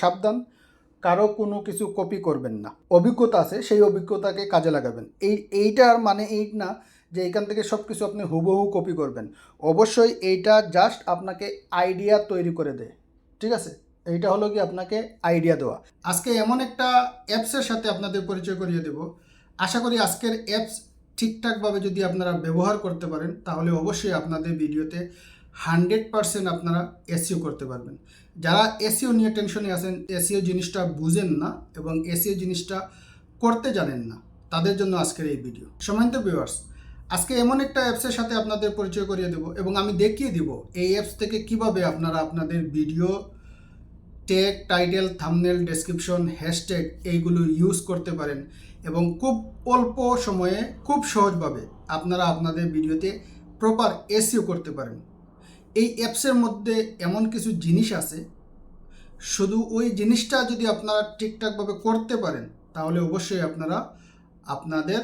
সাবধান, কারও কোনো কিছু কপি করবেন না। অভিজ্ঞতা আছে, সেই অভিজ্ঞতাকে কাজে লাগাবেন। এই এইটার মানে এই না যে এখান থেকে সব কিছু আপনি হুবহু কপি করবেন। অবশ্যই এইটা জাস্ট আপনাকে আইডিয়া তৈরি করে দেয়। ঠিক আছে? এইটা হলো কি আপনাকে আইডিয়া দেওয়া। আজকে এমন একটা অ্যাপসের সাথে আপনাদের পরিচয় করিয়ে দেব। আশা করি আজকের অ্যাপস ঠিকঠাকভাবে যদি আপনারা ব্যবহার করতে পারেন, তাহলে অবশ্যই আপনাদের ভিডিওতে হান্ড্রেড পারসেন্ট আপনারা এসিও করতে পারবেন। যারা এসিও নিয়ে টেনশনে আছেন এসিও জিনিসটা বুঝেন না এবং এসিও জিনিসটা করতে জানেন না, তাদের জন্য আজকের এই ভিডিও। সমান্ত ভিউয়ার্স আজকে এমন একটা অ্যাপসের সাথে আপনাদের পরিচয় করিয়ে দেব এবং আমি দেখিয়ে দিব এই অ্যাপস থেকে কীভাবে আপনারা আপনাদের video tag title thumbnail description hashtag এইগুলো ইউজ করতে পারেন এবং খুব অল্প সময়ে খুব সহজভাবে আপনারা আপনাদের ভিডিওতে প্রপার এসিও করতে পারেন। এই অ্যাপসের মধ্যে এমন কিছু জিনিস আছে। শুধু ওই জিনিসটা যদি আপনারা ঠিকঠাকভাবে করতে পারেন, তাহলে অবশ্যই আপনারা আপনাদের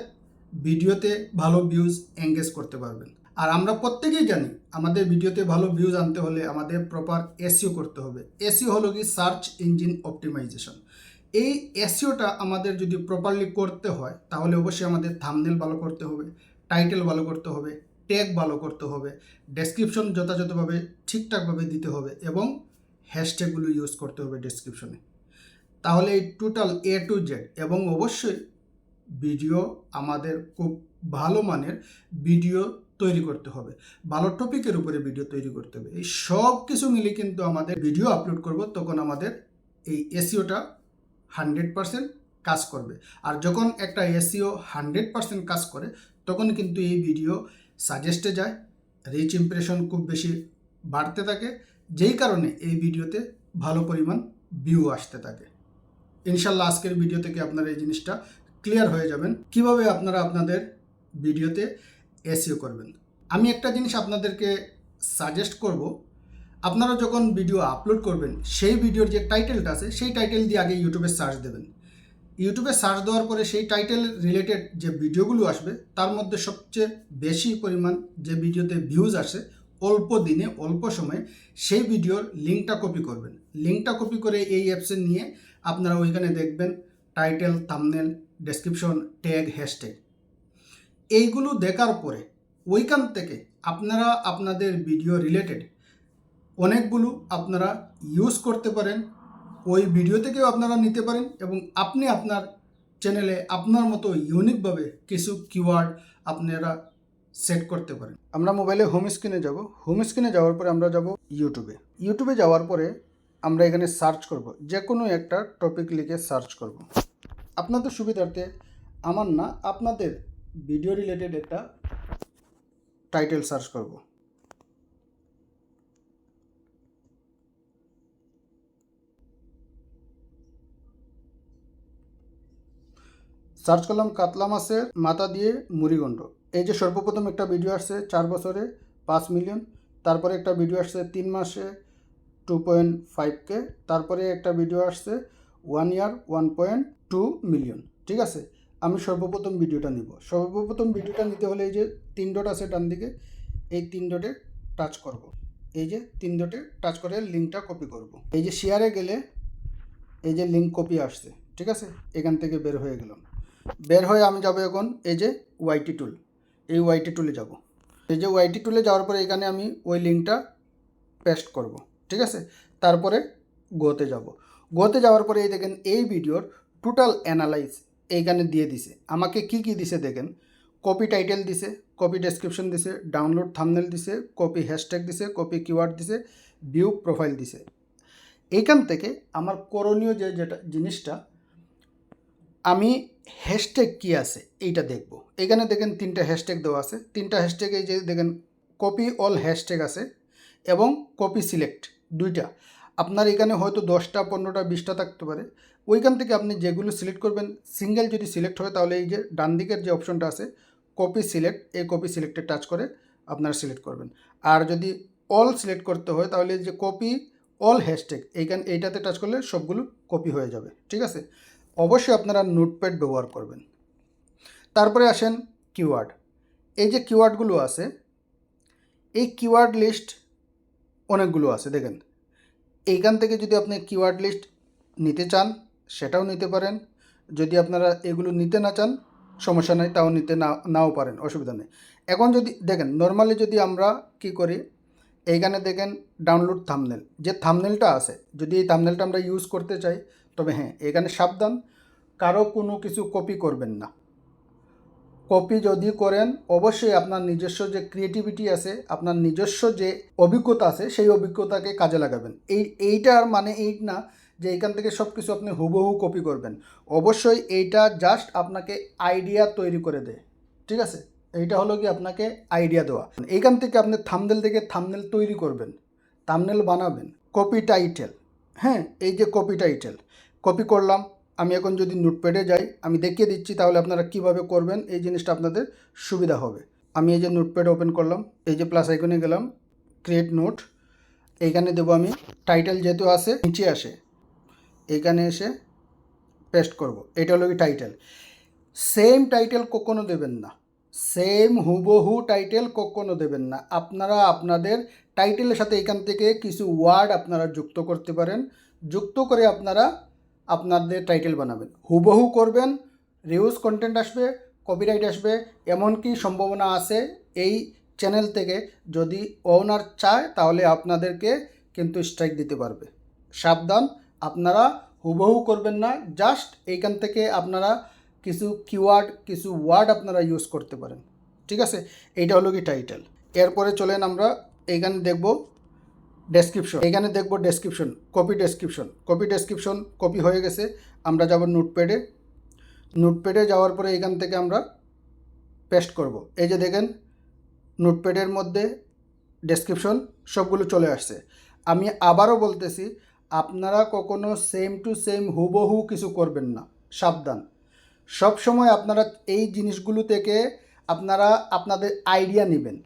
ভিডিওতে ভালো ভিউজ এঙ্গেজ করতে পারবেন। আর আমরা প্রত্যেকেই জানি, আমাদের ভিডিওতে ভালো ভিউজ আনতে হলে আমাদের প্রপার এসিও করতে হবে। এসিও হলো কি? সার্চ ইঞ্জিন অপটিমাইজেশন এই এসিওটা আমাদের যদি প্রপারলি করতে হয়, তাহলে অবশ্যই আমাদের থামনেল ভালো করতে হবে টাইটেল ভালো করতে হবে ট্যাগ ভালো করতে হবে ডেসক্রিপশন যথাযথভাবে ঠিকঠাকভাবে দিতে হবে এবং হ্যাশট্যাগুলো ইউজ করতে হবে ডেসক্রিপশনে তাহলে এই টোটাল এ টু জেড এবং অবশ্যই ভিডিও আমাদের খুব ভালো মানের ভিডিও তৈরি করতে হবে, ভালো টপিকের উপরে ভিডিও তৈরি করতে হবে। এই সব কিছু মিলে কিন্তু আমাদের ভিডিও আপলোড করব, তখন আমাদের এই এসিওটা হান্ড্রেড পারসেন্ট কাজ করবে। আর যখন একটা এসিও হান্ড্রেড পারসেন্ট কাজ করে, তখন কিন্তু এই ভিডিও সাজেস্টে যায় রিচ ইমপ্রেশন খুব বেশি বাড়তে থাকে, যেই কারণে এই ভিডিওতে ভালো পরিমাণ ভিউ আসতে থাকে। ইনশাল্লাহ আজকের ভিডিও থেকে আপনারা এই জিনিসটা ক্লিয়ার হয়ে যাবেন। কীভাবে আপনারা আপনাদের ভিডিওতে এসিও করবেন? আমি একটা জিনিস আপনাদেরকে সাজেস্ট করব। আপনারা যখন ভিডিও আপলোড করবেন, সেই ভিডিওর যে টাইটেলটা আছে, সেই টাইটেল দিয়ে আগে ইউটিউবে সার্চ দেবেন। ইউটিউবে সার্চ দেওয়ার পরে সেই টাইটেল রিলেটেড যে ভিডিওগুলো আসবে, তার মধ্যে সবচেয়ে বেশি পরিমাণ যে ভিডিওতে ভিউজ আসে, অল্প দিনে, অল্প সময়ে, সেই ভিডিওর লিঙ্কটা কপি করবেন। লিঙ্কটা কপি করে এই অ্যাপসে নিয়ে আপনারা ওইখানে দেখবেন title thumbnail description tag hashtag এইগুলো দেখার পরে ওইখান থেকে আপনারা আপনাদের ভিডিও রিলেটেড অনেকগুলো আপনারা ইউজ করতে পারেন। ওই ভিডিও থেকেও আপনারা নিতে পারেন এবং আপনি আপনার চ্যানেলে আপনার মতো ইউনিকভাবে কিছু কিওয়ার্ড আপনারা সেট করতে পারেন। আমরা মোবাইলে হোম স্ক্রিনে যাব। হোম স্ক্রিনে যাওয়ার পরে আমরা যাব ইউটিউবে ইউটিউবে যাওয়ার পরে আমরা এখানে সার্চ করব। যে কোনো একটা টপিক লিখে সার্চ করব। আপনাদের সুবিধার্থে আমার না, আপনাদের ভিডিও রিলেটেড একটা টাইটেল সার্চ করব। সার্চ করলাম কাতলা মাছের মাথা দিয়ে মুড়িগণ্ড এই যে সর্বপ্রথম একটা ভিডিও আসছে চার বছরে পাঁচ মিলিয়ন তারপরে একটা ভিডিও আসছে তিন মাসে টু পয়েন্ট ফাইভ কে, তারপরে একটা ভিডিও আসছে one year one point two million ঠিক আছে? আমি সর্বপ্রথম ভিডিওটা নিব। সর্বপ্রথম ভিডিওটা নিতে হলে এই যে তিন ডট আছে ডান দিকে, এই তিন ডটে টাচ করব। এই যে তিন ডটে টাচ করে লিঙ্কটা কপি করব। এই যে শেয়ারে গেলে এই যে লিঙ্ক কপি আসছে। ঠিক আছে? এখান থেকে বের হয়ে গেলাম। বের হয়ে আমি যাব এখন এই যে ওয়াইটি টুল এই ওয়াইটি টুলে যাব। এই যে ওয়াইটি টুলে যাওয়ার পরে এখানে আমি ওই লিঙ্কটা পেস্ট করব, ঠিক আছে? তারপরে গোতে যাব। গোতে যাওয়ার পরে এই দেখেন, এই ভিডিওর টোটাল অ্যানালাইজ এইখানে দিয়ে দিছে। আমাকে কি কি দিছে দেখেন? কপি টাইটেল দিছে কপি ডেসক্রিপশন দিছে ডাউনলোড থামনেল দিছে কপি হ্যাশট্যাগ দিছে কপি কিওয়ার্ড দিছে ভিউ প্রোফাইল দিছে। এইখান থেকে আমার করণীয় যে যেটা জিনিসটা, আমি হ্যাশট্যাগ কী আছে? এইটা দেখব। এখানে দেখেন তিনটা হ্যাশট্যাগ দেওয়া আছে। তিনটা হ্যাশট্যাগ যে দেখেন কপি অল হ্যাশট্যাগ আছে এবং কপি সিলেক্ট দুইটা। আপনার এখানে হয়তো দশটা, পনেরোটা, বিশটা থাকতে পারে। ওইখান থেকে আপনি যেগুলো সিলেক্ট করবেন সিঙ্গেল যদি সিলেক্ট হয় তাহলে এই যে ডান দিকের যে অপশনটা আছে কপি সিলেক্ট এই কপি সিলেক্টে টাচ করে আপনারা সিলেক্ট করবেন। আর যদি অল সিলেক্ট করতে হয় তাহলে যে কপি অল হ্যাশট্যাগ, এইখানে, এইটাতে টাচ করলে সবগুলো কপি হয়ে যাবে। ঠিক আছে? অবশ্যই আপনারা নোটপ্যাড ব্যবহার করবেন। তারপরে আসেন কিওয়ার্ড। এই যে কিওয়ার্ডগুলো আছে, এই কিওয়ার্ড লিস্ট অনেকগুলো আছে, দেখেন। এইখান থেকে যদি আপনি কিওয়ার্ড লিস্ট নিতে চান, সেটাও নিতে পারেন। যদি আপনারা এগুলো নিতে না চান, সমস্যা নেই, তাও নিতে না, নাও পারেন, অসুবিধা নেই। এখন যদি, দেখেন, নর্মালি যদি আমরা কি করি, এইখানে দেখেন, ডাউনলোড থামনেল। যে থামনেলটা আছে, যদি এই থামনেলটা আমরা ইউজ করতে চাই তবে হ্যাঁ এখানে সাবধান। কারও কোনো কিছু কপি করবেন না। কপি যদি করেন, অবশ্যই আপনার নিজস্ব যে ক্রিয়েটিভিটি আছে, আপনার নিজস্ব যে অভিজ্ঞতা আছে, সেই অভিজ্ঞতাকে কাজে লাগাবেন। এই এইটার মানে এই না যে এখান থেকে সব কিছু আপনি হুবহু কপি করবেন। অবশ্যই এইটা জাস্ট আপনাকে আইডিয়া তৈরি করে দেয়। ঠিক আছে? এইটা হলো কি আপনাকে আইডিয়া দেওয়া। এইখান থেকে আপনি থামনেল থেকে থামনেল তৈরি করবেন। থামনেল বানাবেন। কপি টাইটেল হ্যাঁ এই যে কপি টাইটেল কপি করলাম। আমি এখন যদি নোটপ্যাডে যাই, আমি দেখিয়ে দিচ্ছি তাহলে আপনারা কীভাবে করবেন, এই জিনিসটা আপনাদের সুবিধা হবে। আমি এই যে নোটপ্যাড ওপেন করলাম, এই যে প্লাস আইকনে গেলাম ক্রিয়েট নোট এইখানে দেবো আমি টাইটেল যেহেতু আসে নিচে আসে। এইখানে এসে পেস্ট করব, এটা হলো কি টাইটেল সেম টাইটেল কখনো দেবেন না। সেম হুবহু টাইটেল কখনো দেবেন না। আপনারা আপনাদের টাইটেলের সাথে এখান থেকে কিছু ওয়ার্ড আপনারা যুক্ত করতে পারেন। যুক্ত করে আপনারা আপনাদের টাইটেল বানাবেন। হুবহু করবেন রিউজ কন্টেন্ট আসবে কপিরাইট আসবে, এমনকি সম্ভাবনা আছে এই চ্যানেল থেকে যদি ওনার চায় তাহলে আপনাদেরকে কিন্তু স্ট্রাইক দিতে পারবে। সাবধান, আপনারা হুবহু করবেন না জাস্ট এইখান থেকে আপনারা কিছু কিওয়ার্ড কিছু ওয়ার্ড আপনারা ইউজ করতে পারেন। ঠিক আছে? এইটা হলো কি টাইটেল এরপরে চলেন আমরা, এইখানে দেখব ডেসক্রিপশন এখানে দেখব description copy description copy description copy হয়ে গেছে। আমরা যাব নোটপ্যাডে নোটপ্যাডে যাওয়ার পরে এখান থেকে আমরা পেস্ট করব। এই যে দেখেন নোটপ্যাডের মধ্যে ডেসক্রিপশন সবগুলো চলে আসছে। আমি আবারও বলতেছি, আপনারা কখনো সেম টু সেম হুবহু কিছু করবেন না। সাবধান। সব সময় আপনারা এই জিনিসগুলো থেকে আপনারা আপনাদের আইডিয়া নেবেন।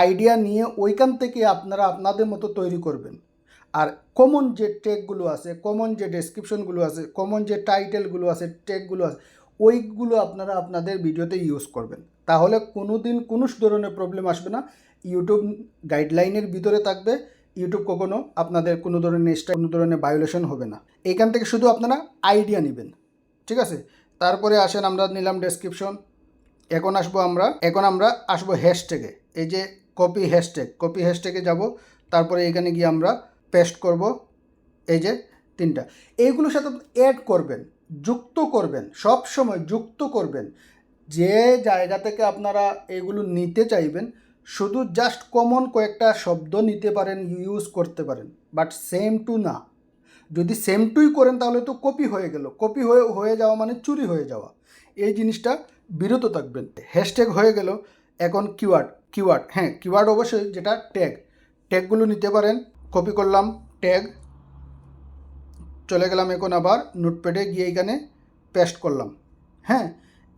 আইডিয়া নিয়ে ওইখান থেকে আপনারা আপনাদের মতো তৈরি করবেন। আর কমন যে টেকগুলো আছে কমন যে ডেসক্রিপশনগুলো আছে কমন যে টাইটেলগুলো আছে টেকগুলো আছে, ওইগুলো আপনারা আপনাদের ভিডিওতে ইউজ করবেন। তাহলে কোনো দিন কোনো ধরনের প্রবলেম আসবে না। ইউটিউব গাইডলাইনের ভিতরে থাকবে। ইউটিউব কখনো আপনাদের কোনো ধরনের এক্সট্রা কোনো ধরনের ভায়োলেশন হবে না। এইখান থেকে শুধু আপনারা আইডিয়া নেবেন। ঠিক আছে? তারপরে আসেন আমরা নিলাম ডেসক্রিপশন এখন আসব আমরা, এখন আমরা আসব হ্যাশট্যাগে এই যে কপি হ্যাশট্যাগ কপি হ্যাশট্যাগে যাব, তারপরে এখানে গিয়ে আমরা পেস্ট করব, এই যে তিনটা। এইগুলোর সাথে অ্যাড করবেন, যুক্ত করবেন, সব সময় যুক্ত করবেন। যে জায়গা থেকে আপনারা এগুলো নিতে চাইবেন, শুধু জাস্ট কমন কয়েকটা শব্দ নিতে পারেন ইউজ করতে পারেন বাট সেম টু না। যদি সেম টুই করেন, তাহলে তো কপি হয়ে গেল। কপি হয়ে হয়ে যাওয়া মানে চুরি হয়ে যাওয়া। এই জিনিসটা বিরত থাকবেন। হ্যাশট্যাগ হয়ে গেল, এখন কিওয়ার্ড কিওয়ার্ড হ্যাঁ কিওয়ার্ড অবশ্যই যেটা ট্যাগ ট্যাগগুলো নিতে পারেন কপি করলাম ট্যাগ চলে গেলাম এখন আবার নোটপ্যাডে গিয়ে এখানে পেস্ট করলাম। হ্যাঁ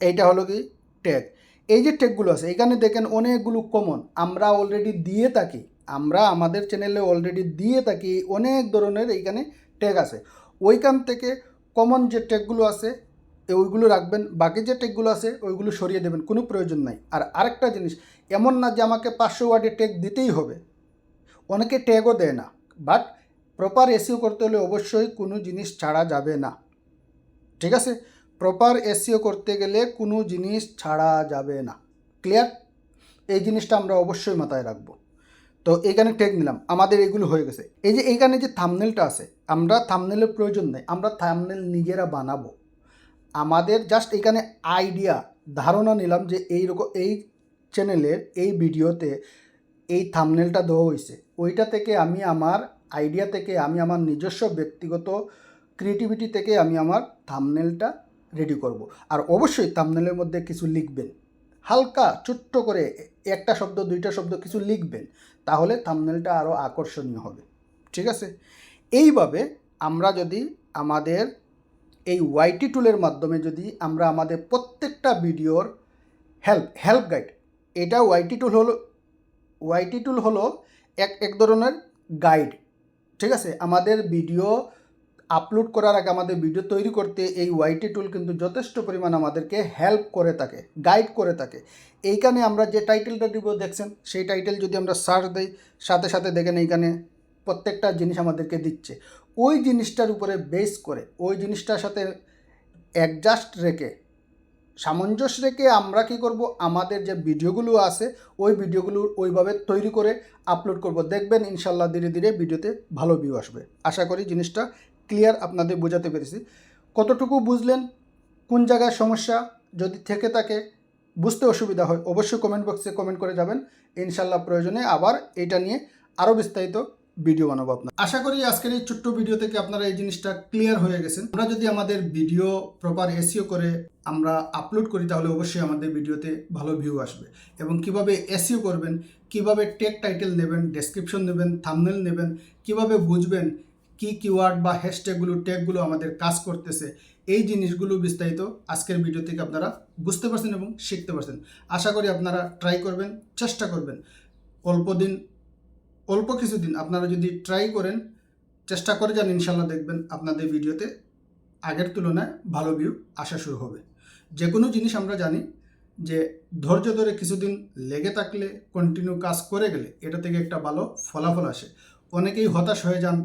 এইটা হলো কি ট্যাগ এই যে ট্যাগগুলো আছে, এখানে দেখেন অনেকগুলো কমন আমরা অলরেডি দিয়ে থাকি, আমরা আমাদের চ্যানেলে অলরেডি দিয়ে থাকি, অনেক ধরনের এইখানে ট্যাগ আছে। ওইখান থেকে কমন যে ট্যাগগুলো আছে ওইগুলো রাখবেন, বাকি যে ট্যাগগুলো আছে ওইগুলো সরিয়ে দেবেন, কোনো প্রয়োজন নাই। আর আরেকটা জিনিস, এমন না যে আমাকে পাঁচশো ওয়ার্ডে ট্যাগ দিতেই হবে। অনেকে ট্যাগও দেয় না, বাট প্রপার এসিও করতে হলে অবশ্যই কোনো জিনিস ছাড়া যাবে না। ঠিক আছে? প্রপার এসিও করতে গেলে কোনো জিনিস ছাড়া যাবে না। ক্লিয়ার? এই জিনিসটা আমরা অবশ্যই মাথায় রাখব। তো এইখানে ট্যাগ নিলাম, আমাদের এগুলো হয়ে গেছে। এই যে এইখানে যে থামনেলটা আছে, আমরা থামনেলের প্রয়োজন নেই, আমরা থামনেল নিজেরা বানাবো। আমাদের জাস্ট এখানে আইডিয়া ধারণা নিলাম যে এই রকম, এই চ্যানেলের এই ভিডিওতে এই থামনেলটা দেওয়া হয়েছে। ওইটা থেকে আমি আমার আইডিয়া থেকে আমি আমার নিজস্ব ব্যক্তিগত ক্রিয়েটিভিটি থেকে আমি আমার থামনেলটা রেডি করব। আর অবশ্যই থামনেলের মধ্যে কিছু লিখবেন। হালকা, ছোট্ট করে একটা শব্দ, দুইটা শব্দ কিছু লিখবেন, তাহলে থামনেলটা আরও আকর্ষণীয় হবে। ঠিক আছে? এইভাবে আমরা যদি আমাদের এই ওয়াইটি টুলের মাধ্যমে যদি আমরা আমাদের প্রত্যেকটা ভিডিওর হেল্প হেল্প গাইড এটা ওয়াইটি টুল হলো ওয়াইটি টুল হলো এক এক ধরনের গাইড ঠিক আছে? আমাদের ভিডিও আপলোড করার আগে আমাদের ভিডিও তৈরি করতে এই ওয়াইটি টুল কিন্তু যথেষ্ট পরিমাণ আমাদেরকে হেল্প করে থাকে গাইড করে থাকে। এইখানে আমরা যে টাইটেলটা দিব, দেখছেন? সেই টাইটেল যদি আমরা সার্চ দিই, সাথে সাথে দেখেন এইখানে প্রত্যেকটা জিনিস আমাদেরকে দিচ্ছে। ওই জিনিসটার উপরে বেস করে, ওই জিনিসটার সাথে অ্যাডজাস্ট রেখে, সামঞ্জস্য রেখে আমরা কি করব? আমাদের যে ভিডিওগুলো আছে, ওই ভিডিওগুলো ওইভাবে তৈরি করে আপলোড করব। দেখবেন ইনশাল্লাহ ধীরে ধীরে ভিডিওতে ভালো ভিউ আসবে। আশা করি জিনিসটা ক্লিয়ার আপনাদের বোঝাতে পেরেছি। কতটুকু বুঝলেন? কোন জায়গায় সমস্যা? যদি থেকে থাকে, বুঝতে অসুবিধা হয়, অবশ্যই কমেন্ট বক্সে কমেন্ট করে যাবেন। ইনশাল্লাহ প্রয়োজনে আবার এটা নিয়ে আরও বিস্তারিত ভিডিও বানাবো আপনার। আশা করি আজকের এই ছোট্ট ভিডিও থেকে আপনারা এই জিনিসটা ক্লিয়ার হয়ে গেছেন। আমরা যদি আমাদের ভিডিও প্রপার এসিও করে আমরা আপলোড করি, তাহলে অবশ্যই আমাদের ভিডিওতে ভালো ভিউ আসবে। এবং কীভাবে এসিও করবেন, কীভাবে টেক টাইটেল নেবেন ডেসক্রিপশন নেবেন থামনেল নেবেন, কীভাবে বুঝবেন কি কিওয়ার্ড বা হ্যাশট্যাগুলো ট্যাগগুলো আমাদের কাজ করতেছে, এই জিনিসগুলো বিস্তারিত আজকের ভিডিও থেকে আপনারা বুঝতে পারছেন এবং শিখতে পারছেন। আশা করি আপনারা ট্রাই করবেন, চেষ্টা করবেন। অল্প দিন অল্প কিছুদিন আপনারা যদি ট্রাই করেন, চেষ্টা করে যান ইনশাল্লাহ দেখবেন আপনাদের ভিডিওতে আগের তুলনায় ভালো ভিউ আসা শুরু হবে। যে কোনো জিনিস আমরা জানি যে ধৈর্য ধরে কিছুদিন লেগে থাকলে কন্টিনিউ কাজ করে গেলে এটা থেকে একটা ভালো ফলাফল আসে। অনেকেই হতাশ হয়ে যান,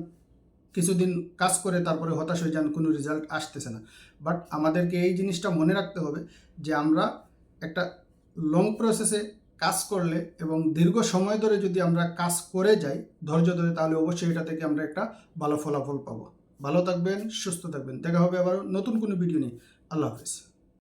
কিছুদিন কাজ করে তারপরে হতাশ হয়ে যান, কোনো রেজাল্ট আসতেছে না। বাট আমাদেরকে এই জিনিসটা মনে রাখতে হবে যে আমরা একটা লং প্রসেসে কাজ করলে এবং দীর্ঘ সময় ধরে যদি আমরা কাজ করে যাই, ধৈর্য ধরে, তাহলে অবশ্যই এটা থেকে আমরা একটা ভালো ফলাফল পাবো। ভালো থাকবেন, সুস্থ থাকবেন। দেখা হবে আবার নতুন কোনো ভিডিও নিয়ে। আল্লাহ হাফিজ।